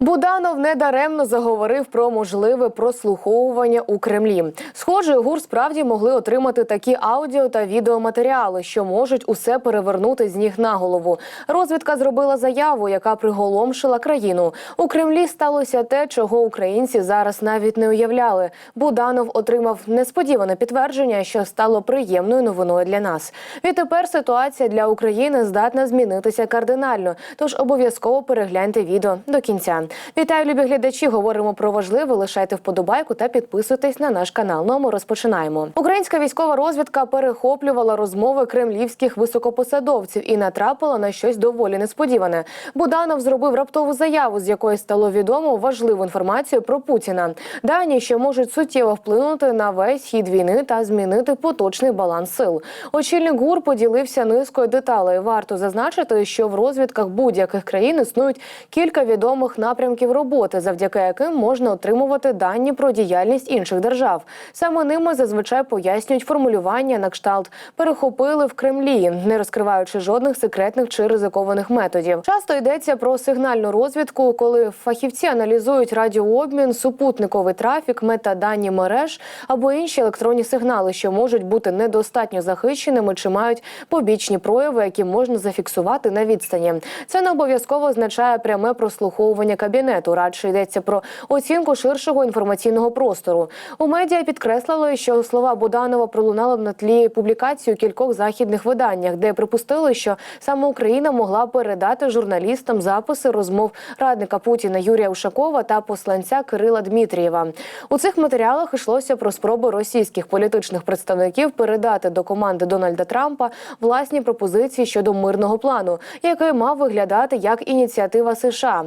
Буданов недаремно заговорив про можливе прослуховування у Кремлі. Схоже, ГУР справді могли отримати такі аудіо та відеоматеріали, що можуть усе перевернути з ніг на голову. Розвідка зробила заяву, яка приголомшила країну. У Кремлі сталося те, чого українці зараз навіть не уявляли. Буданов отримав несподіване підтвердження, що стало приємною новиною для нас. Відтепер ситуація для України здатна змінитися кардинально. Тож обов'язково перегляньте відео до кінця. Вітаю, любі глядачі. Говоримо про важливе. Лишайте вподобайку та підписуйтесь на наш канал. Ну ми розпочинаємо. Українська військова розвідка перехоплювала розмови кремлівських високопосадовців і натрапила на щось доволі несподіване. Буданов зробив раптову заяву, з якої стало відомо важливу інформацію про Путіна. Дані, що можуть суттєво вплинути на весь хід війни та змінити поточний баланс сил. Очільник ГУР поділився низкою деталей. Варто зазначити, що в розвідках будь-яких країн існують кілька відомих напрямків роботи, завдяки яким можна отримувати дані про діяльність інших держав. Саме ними зазвичай пояснюють формулювання на кшталт перехопили в Кремлі, не розкриваючи жодних секретних чи ризикованих методів. Часто йдеться про сигнальну розвідку, коли фахівці аналізують радіообмін, супутниковий трафік, метадані мереж або інші електронні сигнали, що можуть бути недостатньо захищеними чи мають побічні прояви, які можна зафіксувати на відстані. Це не обов'язково означає пряме прослуховування кабінету. Радше йдеться про оцінку ширшого інформаційного простору. У медіа підкреслили, що слова Буданова пролунали на тлі публікації у кількох західних виданнях, де припустили, що саме Україна могла передати журналістам записи розмов радника Путіна Юрія Ушакова та посланця Кирила Дмитрієва. У цих матеріалах йшлося про спроби російських політичних представників передати до команди Дональда Трампа власні пропозиції щодо мирного плану, який мав виглядати як ініціатива США.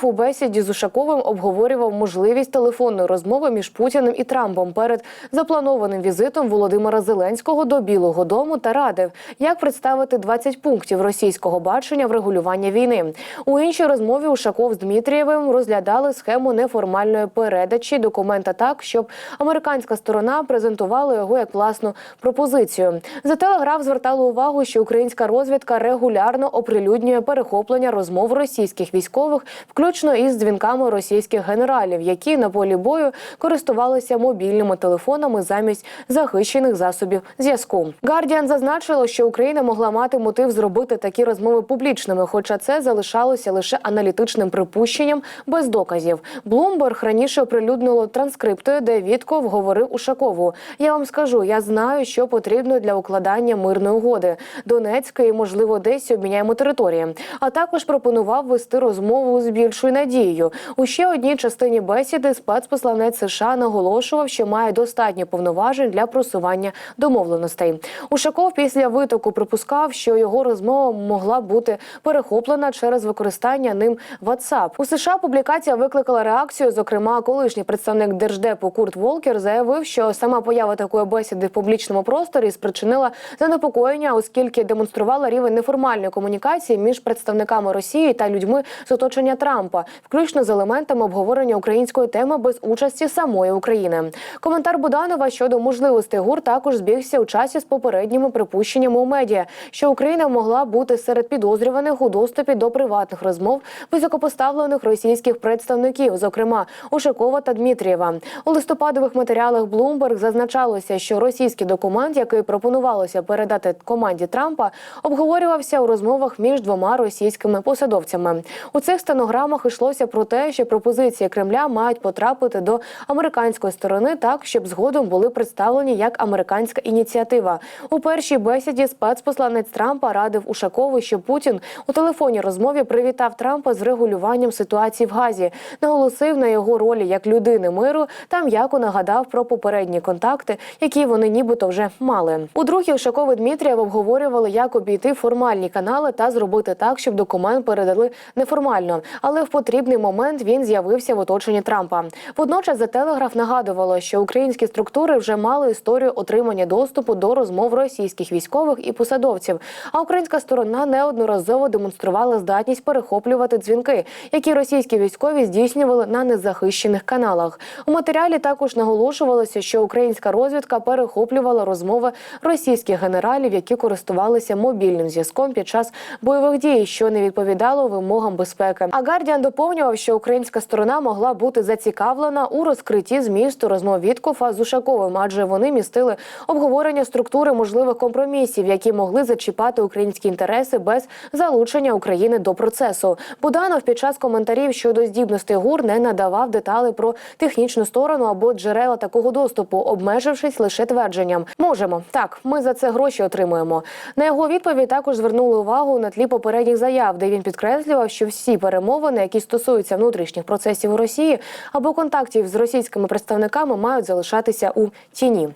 Вітков у бесіді з Ушаковим обговорював можливість телефонної розмови між Путіним і Трампом перед запланованим візитом Володимира Зеленського до Білого Дому та радив, як представити 20 пунктів російського бачення врегулювання війни. У іншій розмові Ушаков з Дмитрієвим розглядали схему неформальної передачі документа так, щоб американська сторона презентувала його як власну пропозицію. За телеграф звертали увагу, що українська розвідка регулярно оприлюднює перехоплення розмов російських військових, включно із дзвінками російських генералів, які на полі бою користувалися мобільними телефонами замість захищених засобів зв'язку. Гардіан зазначило, що Україна могла мати мотив зробити такі розмови публічними, хоча це залишалося лише аналітичним припущенням без доказів. Блумберг раніше оприлюднило транскриптою, де Вітков говорив Ушакову. Я вам скажу, я знаю, що потрібно для укладання мирної угоди. Донецька і, можливо, десь обміняємо території. А також пропонував вести розмову з більшою надією. У ще одній частині бесіди спецпосланець США наголошував, що має достатньо повноважень для просування домовленостей. Ушаков після витоку припускав, що його розмова могла бути перехоплена через використання ним WhatsApp. У США публікація викликала реакцію. Зокрема, колишній представник держдепу Курт Волкер заявив, що сама поява такої бесіди в публічному просторі спричинила занепокоєння, оскільки демонструвала рівень неформальної комунікації між представниками Росії та людьми з оточення Трампа, включно з елементами обговорення української теми без участі самої України. Коментар Буданова щодо можливостей ГУР також збігся у часі з попередніми припущеннями у медіа, що Україна могла бути серед підозрюваних у доступі до приватних розмов високопоставлених російських представників, зокрема Ушакова та Дмитрієва. У листопадових матеріалах Bloomberg зазначалося, що російський документ, який пропонувалося передати команді Трампа, обговорювався у розмовах між двома російськими посадовцями. У цих стенограмах йшлося про те, що пропозиції Кремля мають потрапити до американської сторони так, щоб згодом були представлені як американська ініціатива. У першій бесіді спецпосланець Трампа радив Ушакову, що Путін у телефонній розмові привітав Трампа з регулюванням ситуації в Газі, наголосив на його ролі як людини миру та м'яко нагадав про попередні контакти, які вони нібито вже мали. У другій Ушаков і Дмитрієв обговорювали, як обійти формальні канали та зробити так, щоб документ передали неформально, але в потрібний момент він з'явився в оточенні Трампа. Водночас за телеграф нагадувало, що українські структури вже мали історію отримання доступу до розмов російських військових і посадовців. А українська сторона неодноразово демонструвала здатність перехоплювати дзвінки, які російські військові здійснювали на незахищених каналах. У матеріалі також наголошувалося, що українська розвідка перехоплювала розмови російських генералів, які користувалися мобільним зв'язком під час бойових дій, що не відповідало вимогам безпеки. А Гардіан Гардіан доповнював, що українська сторона могла бути зацікавлена у розкритті змісту розмов Віткофа з Ушаковим, адже вони містили обговорення структури можливих компромісів, які могли зачіпати українські інтереси без залучення України до процесу. Буданов під час коментарів щодо здібностей ГУР не надавав деталей про технічну сторону або джерела такого доступу, обмежившись лише твердженням. Можемо так, ми за це гроші отримуємо. На його відповідь також звернули увагу на тлі попередніх заяв, де він підкреслював, що всі перемовини, які стосуються внутрішніх процесів у Росії або контактів з російськими представниками, мають залишатися у тіні.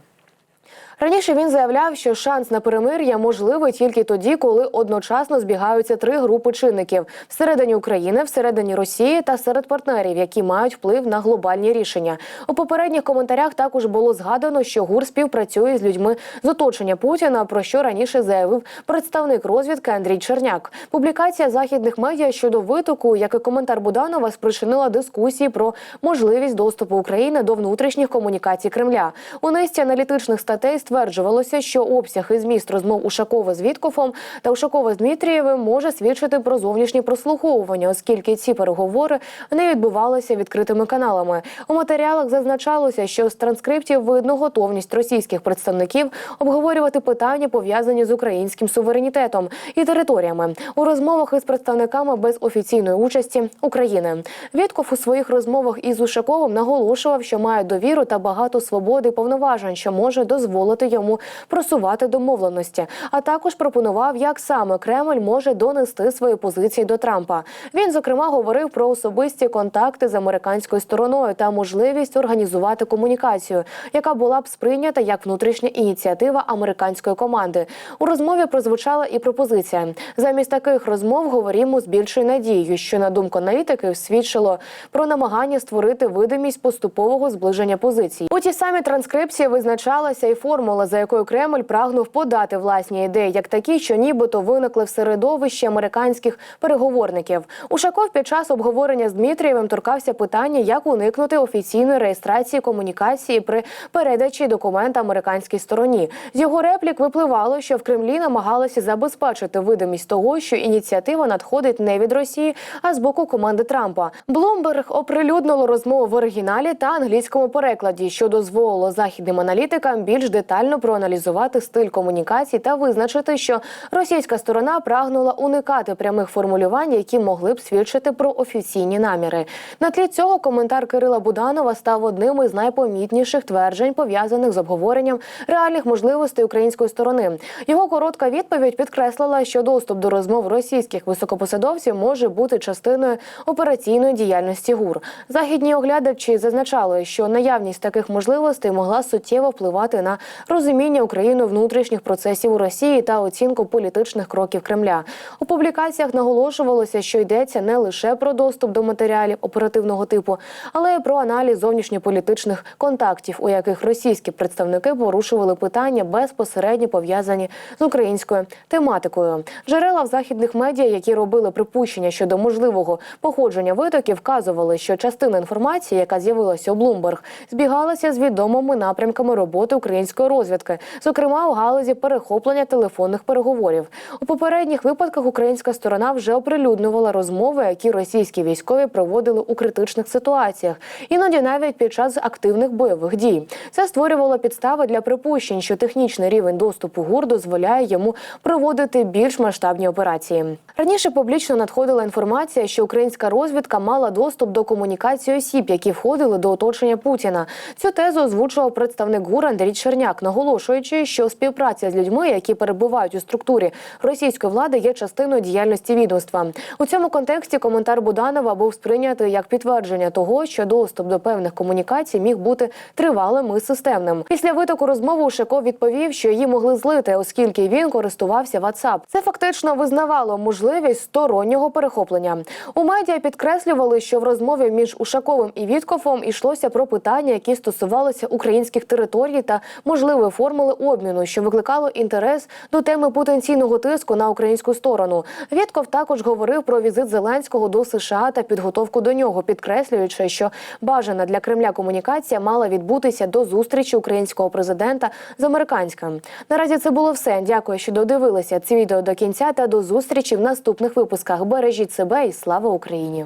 Раніше він заявляв, що шанс на перемир'я можливий тільки тоді, коли одночасно збігаються три групи чинників всередині України, всередині Росії та серед партнерів, які мають вплив на глобальні рішення. У попередніх коментарях також було згадано, що ГУР співпрацює з людьми з оточення Путіна, про що раніше заявив представник розвідки Андрій Черняк. Публікація західних медіа щодо витоку, як і коментар Буданова, спричинила дискусії про можливість доступу України до внутрішніх комунікацій Кремля. У низці аналітичних статей стверджувалося, що обсяг і зміст розмов Ушакова з Віткофом та Ушакова з Дмитрієвим може свідчити про зовнішнє прослуховування, оскільки ці переговори не відбувалися відкритими каналами. У матеріалах зазначалося, що з транскриптів видно готовність російських представників обговорювати питання, пов'язані з українським суверенітетом і територіями у розмовах із представниками без офіційної участі України. Вітков у своїх розмовах із Ушаковим наголошував, що має довіру та багато свободи і повноважень, що може дозволити йому просувати домовленості. А також пропонував, як саме Кремль може донести свої позиції до Трампа. Він зокрема говорив про особисті контакти з американською стороною та можливість організувати комунікацію, яка була б сприйнята як внутрішня ініціатива американської команди. У розмові прозвучала і пропозиція. Замість таких розмов говоримо з більшою надією, що на думку аналітиків свідчило про намагання створити видимість поступового зближення позицій. У тій самій транскрипції визначалася і формула, за якою Кремль прагнув подати власні ідеї, як такі, що нібито виникли в середовищі американських переговорників. Ушаков під час обговорення з Дмитрієвим торкався питання, як уникнути офіційної реєстрації комунікації при передачі документа американській стороні. З його реплік випливало, що в Кремлі намагалися забезпечити видимість того, що ініціатива надходить не від Росії, а з боку команди Трампа. Блумберг оприлюднило розмову в оригіналі та англійському перекладі, що дозволило західним аналітикам більш детально проаналізувати стиль комунікацій та визначити, що російська сторона прагнула уникати прямих формулювань, які могли б свідчити про офіційні наміри. На тлі цього коментар Кирила Буданова став одним із найпомітніших тверджень, пов'язаних з обговоренням реальних можливостей української сторони. Його коротка відповідь підкреслила, що доступ до розмов російських високопосадовців може бути частиною операційної діяльності ГУР. Західні оглядачі зазначали, що наявність таких можливостей могла суттєво впливати на розуміння Україною внутрішніх процесів у Росії та оцінку політичних кроків Кремля. У публікаціях наголошувалося, що йдеться не лише про доступ до матеріалів оперативного типу, але й про аналіз зовнішньополітичних контактів, у яких російські представники порушували питання безпосередньо пов'язані з українською тематикою. Джерела в західних медіа, які робили припущення щодо можливого походження витоків, вказували, що частина інформації, яка з'явилася у Bloomberg, збігалася з відомими напрямками роботи української розвідки, зокрема у галузі перехоплення телефонних переговорів. У попередніх випадках українська сторона вже оприлюднювала розмови, які російські військові проводили у критичних ситуаціях, іноді навіть під час активних бойових дій. Це створювало підстави для припущень, що технічний рівень доступу ГУР дозволяє йому проводити більш масштабні операції. Раніше публічно надходила інформація, що українська розвідка мала доступ до комунікації осіб, які входили до оточення Путіна. Цю тезу озвучував представник ГУР Андрій Черняк, наголошуючи, що співпраця з людьми, які перебувають у структурі російської влади, є частиною діяльності відомства. У цьому контексті коментар Буданова був сприйнятий як підтвердження того, що доступ до певних комунікацій міг бути тривалим і системним. Після витоку розмови Ушаков відповів, що її могли злити, оскільки він користувався WhatsApp. Це фактично визнавало можливість стороннього перехоплення. У медіа підкреслювали, що в розмові між Ушаковим і Віткофом йшлося про питання, які стосувалися українських територій та можливої формули обміну, що викликало інтерес до теми потенційного тиску на українську сторону. Вітков також говорив про візит Зеленського до США та підготовку до нього, підкреслюючи, що бажана для Кремля комунікація мала відбутися до зустрічі українського президента з американським. Наразі це було все. Дякую, що додивилися це відео до кінця та до зустрічі в наступних випусках. Бережіть себе і слава Україні!